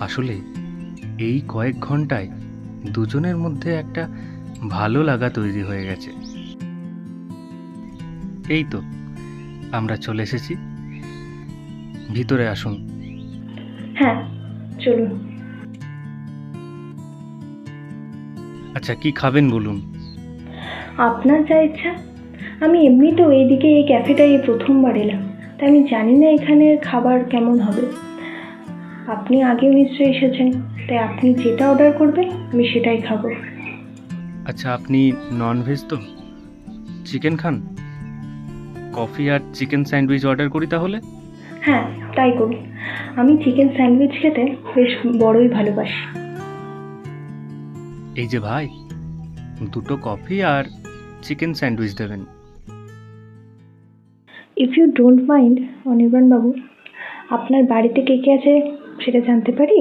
আসলে এই কয়েক ঘন্টায় দুজনের মধ্যে একটা ভালো লাগা তৈরি হয়ে গেছে। এই তো আমরা চলে এসেছি। ভিতরে আসুন। হ্যাঁ চলুন। আচ্ছা কি খাবেন বলুন? আপনার যা ইচ্ছা। আমি এমনিতেও এইদিকে এই ক্যাফেটায় এই প্রথমবার এলাম। তাই আমি জানি না এখানের খাবার কেমন হবে। আপনি আগেও নিশ্চয়ই এসেছেন তাই আপনি যেটা অর্ডার করবেন আমি সেটাই খাব। আচ্ছা আপনি ননভেজ তো? চিকেন খান? কফি আর চিকেন স্যান্ডউইচ অর্ডার করি তাহলে? হ্যাঁ তাই করুন। আমি চিকেন স্যান্ডউইচ খেতে বেশ বড়ই ভালোবাসি। এই যে ভাই দুটো কফি আর চিকেন স্যান্ডউইচ দেবেন। If you don't mind Anirban বাবু আপনার বাড়িতে কে কে আছে? সেটা জানতে পারি?